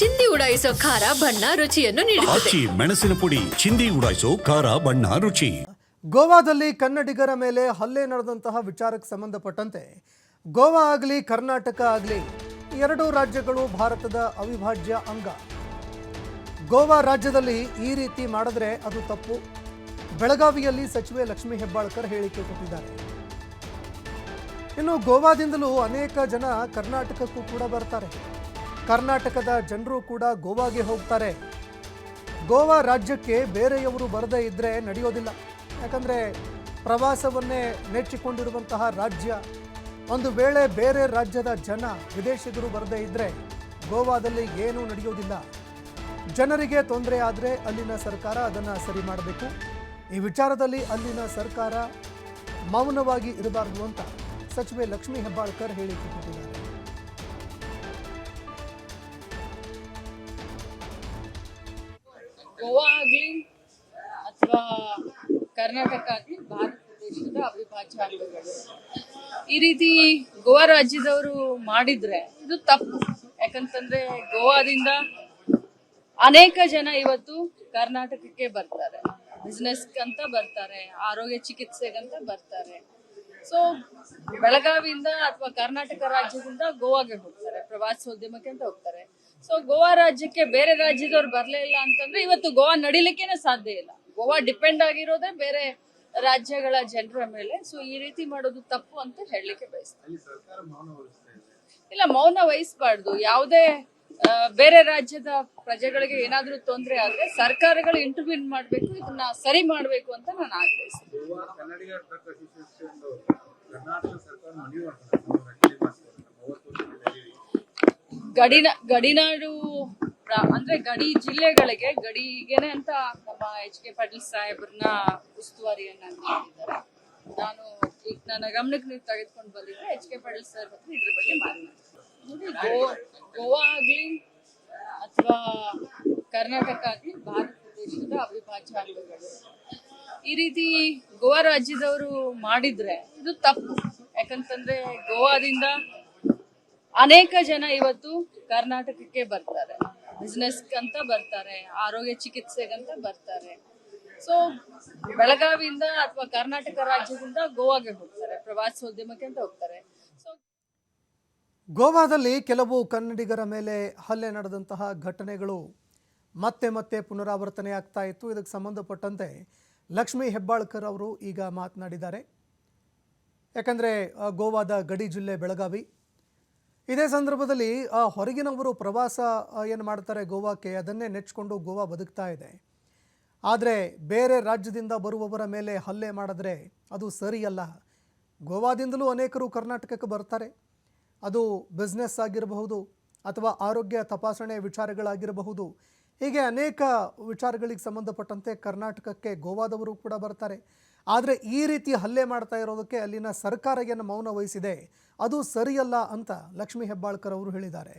ಚಿಂದಿ ಉಡಾಯಿಸೋ ಖಾರ ಬಣ್ಣ ರುಚಿಯನ್ನು ನೀಡುತ್ತದೆ. ಆಚಿ ಮೆಣಸಿನ ಪುಡಿ ಚಿಂದಿ ಉಡಾಯಿಸೋ ಖಾರ ಬಣ್ಣ ರುಚಿ. ಗೋವಾದಲ್ಲಿ ಕನ್ನಡಿಗರ ಮೇಲೆ ಹಲ್ಲೆ ನಡೆದಂತಹ ವಿಚಾರಕ್ಕೆ ಸಂಬಂಧಪಟ್ಟಂತೆ ಗೋವಾ ಆಗಲಿ ಕರ್ನಾಟಕ ಆಗಲಿ ಎರಡೂ ರಾಜ್ಯಗಳು ಭಾರತದ ಅವಿಭಾಜ್ಯ ಅಂಗ. ಗೋವಾ ರಾಜ್ಯದಲ್ಲಿ ಈ ರೀತಿ ಮಾಡಿದ್ರೆ ಅದು ತಪ್ಪು. ಬೆಳಗಾವಿಯಲ್ಲಿ ಸಚಿವೆ ಲಕ್ಷ್ಮೀ ಹೆಬ್ಬಾಳ್ಕರ್ ಹೇಳಿಕೆ ಕೊಟ್ಟಿದ್ದಾರೆ. ಇನ್ನು ಗೋವಾದಿಂದಲೂ ಅನೇಕ ಜನ ಕರ್ನಾಟಕಕ್ಕೂ ಕೂಡ ಬರ್ತಾರೆ. ಕರ್ನಾಟಕದ ಜನರು ಕೂಡ ಗೋವಾಗೆ ಹೋಗ್ತಾರೆ. ಗೋವಾ ರಾಜ್ಯಕ್ಕೆ ಬೇರೆಯವರು ಬರದೇ ಇದ್ದರೆ ನಡೆಯೋದಿಲ್ಲ. ಯಾಕಂದರೆ ಪ್ರವಾಸವನ್ನೇ ನೆಚ್ಚಿಕೊಂಡಿರುವಂತಹ ರಾಜ್ಯ. ಒಂದು ವೇಳೆ ಬೇರೆ ರಾಜ್ಯದ ಜನ ವಿದೇಶಿಗರು ಬರದೇ ಇದ್ದರೆ ಗೋವಾದಲ್ಲಿ ಏನೂ ನಡೆಯೋದಿಲ್ಲ. ಜನರಿಗೆ ತೊಂದರೆ ಆದರೆ ಅಲ್ಲಿನ ಸರ್ಕಾರ ಅದನ್ನು ಸರಿ ಮಾಡಬೇಕು. ಈ ವಿಚಾರದಲ್ಲಿ ಅಲ್ಲಿನ ಸರ್ಕಾರ ಮೌನವಾಗಿ ಇರಬಾರದು ಅಂತ ಸಚಿವೆ ಲಕ್ಷ್ಮೀ ಹೆಬ್ಬಾಳ್ಕರ್ ಹೇಳಿಕೆ ಗೋವಾ ಆಗ್ಲಿ ಅಥವಾ ಕರ್ನಾಟಕ ಆಗ್ಲಿ ಭಾರತ ದೇಶದ ಅವಿಭಾಜ್ಯ ಅಂಗಗಳು ಈ ರೀತಿ ಗೋವಾ ರಾಜ್ಯದವರು ಮಾಡಿದ್ರೆ ಇದು ತಪ್ಪು. ಯಾಕಂತಂದ್ರೆ ಗೋವಾದಿಂದ ಅನೇಕ ಜನ ಇವತ್ತು ಕರ್ನಾಟಕಕ್ಕೆ ಬರ್ತಾರೆ. ಬಿಸ್ನೆಸ್ ಅಂತ ಬರ್ತಾರೆ, ಆರೋಗ್ಯ ಚಿಕಿತ್ಸೆಗಂತ ಬರ್ತಾರೆ. ಸೊ ಬೆಳಗಾವಿಯಿಂದ ಅಥವಾ ಕರ್ನಾಟಕ ರಾಜ್ಯದಿಂದ ಗೋವಾಗೆ ಹೋಗ್ತಾರೆ, ಪ್ರವಾಸೋದ್ಯಮಕ್ಕೆ ಅಂತ ಹೋಗ್ತಾರೆ. ಸೊ ಗೋವಾ ರಾಜ್ಯಕ್ಕೆ ಬೇರೆ ರಾಜ್ಯದವ್ರು ಬರಲೇ ಇಲ್ಲ ಅಂತಂದ್ರೆ ಇವತ್ತು ಗೋವಾ ನಡಿಲಿಕ್ಕೇನೆ ಸಾಧ್ಯ ಇಲ್ಲ. ಗೋವಾ ಡಿಪೆಂಡ್ ಆಗಿರೋದೇ ಬೇರೆ ರಾಜ್ಯಗಳ ಜನರ ಮೇಲೆ. ಸೊ ಈ ರೀತಿ ಮಾಡೋದು ತಪ್ಪು ಅಂತ ಹೇಳಲಿಕ್ಕೆ ಬಯಸ್ತೀನಿ. ಇಲ್ಲ ಮೌನ ವಹಿಸ್ಬಾರ್ದು. ಯಾವುದೇ ಬೇರೆ ರಾಜ್ಯದ ಪ್ರಜೆಗಳಿಗೆ ಏನಾದ್ರೂ ತೊಂದರೆ ಆದ್ರೆ ಸರ್ಕಾರಗಳು ಇಂಟರ್ವ್ಯೂನ್ ಮಾಡಬೇಕು ಇದನ್ನ ಸರಿ ಮಾಡಬೇಕು ಅಂತ ನಾನು ಆಗ್ರಹಿಸ್ತೀನಿ ಗೋವಾ ಕನ್ನಡಿಗ ಟ್ರಕ್ ಅಸೋಸಿಯೇಷನ್ ಕರ್ನಾಟಕ ಸರ್ಕಾರ ಮನವಿ ಮಾಡ್ತಾರೆ ನಮ್ಮ ರಕ್ಷಣೆ ಮಾಡ್ತಾರೆ ಮೂವತ್ತು ವರ್ಷದಲ್ಲಿ ಗಡಿನ, ಗಡಿನಾಡು ಅಂದ್ರೆ ಗಡಿ ಜಿಲ್ಲೆಗಳಿಗೆ ಗಡಿಗೆನೆ ಅಂತ ನಮ್ಮ ಎಚ್ ಕೆ ಪಾಟೀಲ್ ಸಾಹೇಬ್ರನ್ನ ಉಸ್ತುವಾರಿಯನ್ನ ನಾನು ಈಗ ನನ್ನ ಗಮನಕ್ಕೆ ನೀವು ತೆಗೆದುಕೊಂಡು ಬಂದಿದ್ರೆ ಎಚ್ ಕೆ ಪಾಟೀಲ್ ಸರ್ ಹತ್ರ ಇದ್ರ ಬಗ್ಗೆ ಮಾತನಾಡ್ತೀನಿ. ನೋಡಿ ಗೋವಾ ಆಗ್ಲಿ ಅಥವಾ ಕರ್ನಾಟಕ ಆಗ್ಲಿ ಭಾರತ ದೇಶದ ಅವಿಭಾಜ್ಯ ಈ ರೀತಿ ಗೋವಾ ರಾಜ್ಯದವರು ಮಾಡಿದ್ರೆ ಇದು ತಪ್ಪು. ಯಾಕಂತಂದ್ರೆ ಗೋವಾದಿಂದ ಅನೇಕ ಜನ ಇವತ್ತು ಕರ್ನಾಟಕಕ್ಕೆ ಬರ್ತಾರೆ. ಬಿಸ್ನೆಸ್ ಅಂತ ಬರ್ತಾರೆ, ಆರೋಗ್ಯ ಚಿಕಿತ್ಸೆಗಂತ ಬರ್ತಾರೆ. ಸೊ ಬೆಳಗಾವಿಯಿಂದ ಅಥವಾ ಕರ್ನಾಟಕ ರಾಜ್ಯದಿಂದ ಗೋವಾಗೆ ಹೋಗ್ತಾರೆ, ಪ್ರವಾಸೋದ್ಯಮಕ್ಕೆ ಅಂತ ಹೋಗ್ತಾರೆ. ಗೋವಾದಲ್ಲಿ ಕೆಲವು ಕನ್ನಡಿಗರ ಮೇಲೆ ಹಲ್ಲೆ ನಡೆದಂತಹ ಘಟನೆಗಳು ಮತ್ತೆ ಮತ್ತೆ ಪುನರಾವರ್ತನೆ ಆಗ್ತಾ ಇತ್ತು. ಇದಕ್ಕೆ ಸಂಬಂಧಪಟ್ಟಂತೆ ಲಕ್ಷ್ಮೀ ಹೆಬ್ಬಾಳ್ಕರ್ ಅವರು ಈಗ ಮಾತನಾಡಿದ್ದಾರೆ. ಯಾಕಂದರೆ ಗೋವಾದ ಗಡಿ ಜಿಲ್ಲೆ ಬೆಳಗಾವಿ. ಇದೇ ಸಂದರ್ಭದಲ್ಲಿ ಹೊರಗಿನವರು ಪ್ರವಾಸ ಏನು ಮಾಡ್ತಾರೆ ಗೋವಾಕ್ಕೆ? ಅದನ್ನೇ ನೆಚ್ಕೊಂಡು ಗೋವಾ ಬದುಕ್ತಾ ಇದೆ. ಆದರೆ ಬೇರೆ ರಾಜ್ಯದಿಂದ ಬರುವವರ ಮೇಲೆ ಹಲ್ಲೆ ಮಾಡಿದ್ರೆ ಅದು ಸರಿಯಲ್ಲ. ಗೋವಾದಿಂದಲೂ ಅನೇಕರು ಕರ್ನಾಟಕಕ್ಕೆ ಬರ್ತಾರೆ. ಅದು ಬಿಸ್ನೆಸ್ ಆಗಿರಬಹುದು ಅಥವಾ ಆರೋಗ್ಯ ತಪಾಸಣೆ ವಿಚಾರಗಳಾಗಿರಬಹುದು. ಹೀಗೆ ಅನೇಕ ವಿಚಾರಗಳಿಗೆ ಸಂಬಂಧಪಟ್ಟಂತೆ ಕರ್ನಾಟಕಕ್ಕೆ ಗೋವಾದವರು ಕೂಡ ಬರ್ತಾರೆ. ಆದರೆ ಈ ರೀತಿ ಹಲ್ಲೆ ಮಾಡ್ತಾ ಇರೋದಕ್ಕೆ ಅಲ್ಲಿನ ಸರ್ಕಾರ ಏನು ಮೌನ ವಹಿಸಿದೆ? ಅದು ಸರಿಯಲ್ಲ ಅಂತ ಲಕ್ಷ್ಮೀ ಹೆಬ್ಬಾಳ್ಕರ್ ಅವರು ಹೇಳಿದ್ದಾರೆ.